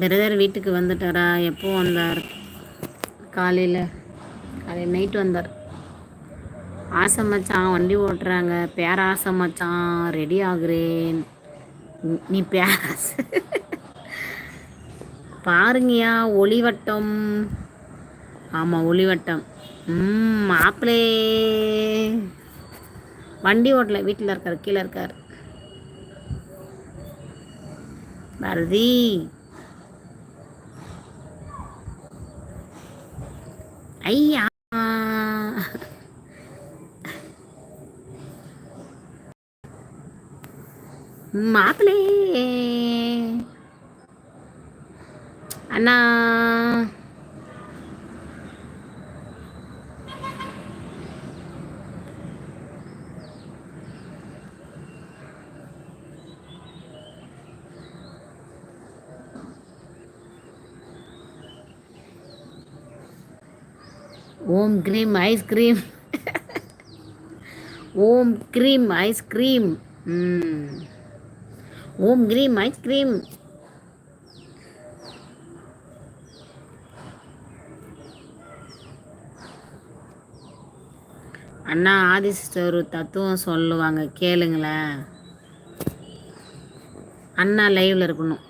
Brother வீட்டுக்கு வந்துட்டாரா? எப்போ வந்தார்? காலையில். காலையில் நைட் வந்தார். ஆசை மச்சான் வண்டி ஓட்டுறாங்க. பேராசை மச்சான் ரெடி ஆகுறேன். நீ பேராச பாருங்கயா ஒளிவட்டம். ஆமாம் ஒளிவட்டம். ம் மாப்பிளே. வண்டி ஓட்டல வீட்டில் இருக்கார் கீழே இருக்கார். பாரதி. ஐயா மாப்பிளே அண்ணா ஓம் கிரீம் ஐஸ்கிரீம் ஓம் கிரீம் ஐஸ்கிரீம் ஓம் கிரீம் ஐஸ்கிரீம் அண்ணா ஆதிசிஸ்டர் ஒரு தத்துவம் சொல்லுவாங்க கேளுங்களேன். அண்ணா லைவில் இருக்கணும்.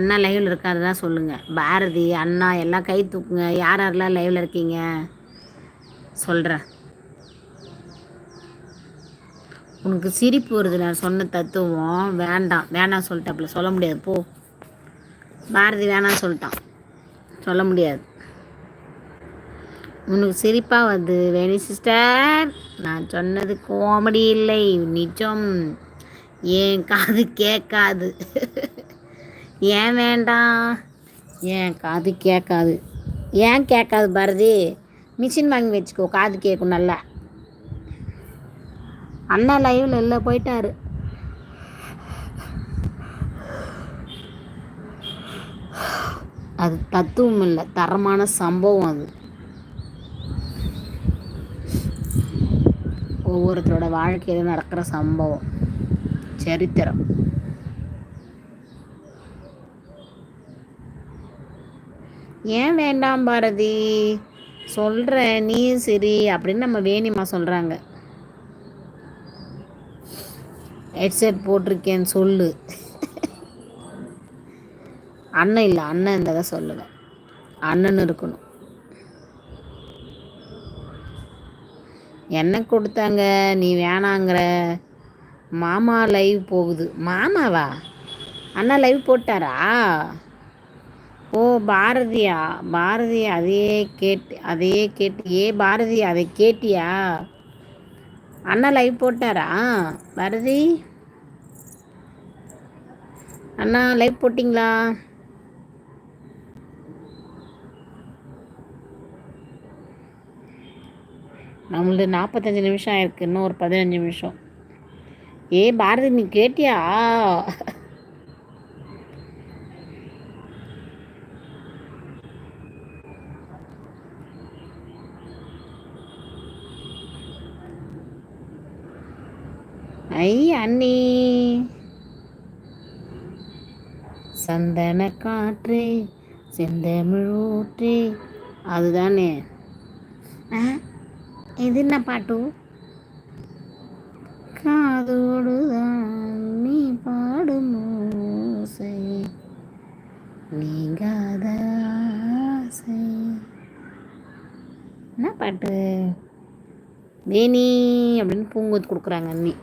அண்ணா லைவில் இருக்காருதான் சொல்லுங்கள் பாரதி அண்ணா எல்லாம் கை தூக்குங்க. யார் யாரெல்லாம் லைவில் இருக்கீங்க? சொல்கிறேன் உனக்கு சிரிப்பு வருது நான் சொன்ன தத்துவம். வேண்டாம் வேணாம் சொல்லிட்டாப்புல. சொல்ல முடியாது. போ. பாரதி வேணாம் சொல்லிட்டான். சொல்ல முடியாது. உனக்கு சிரிப்பாக வருது வேணி சிஸ்டர் நான் சொன்னது காமெடி இல்லை. நிஜம். ஏன் காது கேட்காது. ஏன் வேண்டாம்? ஏன் காது கேட்காது? ஏன் கேட்காது பாரதி? மிஷின் வாங்கி வச்சுக்கோ காது கேட்கும் நல்லா. அண்ணா லைவில் இல்லை போயிட்டாரு. அது தத்துவம் இல்லை தரமான சம்பவம் அது. ஒவ்வொருத்தரோட வாழ்க்கையில் நடக்கிற சம்பவம் சரித்திரம். ஏன் வேண்டாம் பாரதி? சொல்கிற நீ சரி அப்படின்னு நம்ம வேணிமா சொல்கிறாங்க ஹெட்செட் போட்டிருக்கேன்னு சொல்லு. அண்ணன் இல்லை அண்ணன் இருந்ததை சொல்லுவேன். அண்ணன் இருக்கணும். என்ன கொடுத்தாங்க? நீ வேணாங்கிற. மாமா லைவ் போகுது. மாமாவா? அண்ணா லைவ் போட்டாரா? ஓ பாரதியா? பாரதி அதையே கேட்டு அதையே கேட்டு ஏ பாரதி அதை கேட்டியா? அண்ணா லைவ் போட்டாரா? பாரதி? அண்ணா லைவ் போட்டிங்களா? நம்மளது நாற்பத்தஞ்சு நிமிஷம் ஆயிருக்கு இன்னும் ஒரு பதினஞ்சு நிமிஷம். ஏ பாரதி நீ கேட்டியா? ஐ அண்ணி. சந்தன காற்று செந்தமிழூற்று அதுதானே. இது என்ன பாட்டு? காதோடுதான் நீ பாடும் ஓசை. நீங்காத ஆசை. என்ன பாட்டு? வேணி அப்படின்னு பூங்கொத்து கொடுக்குறாங்க அண்ணி.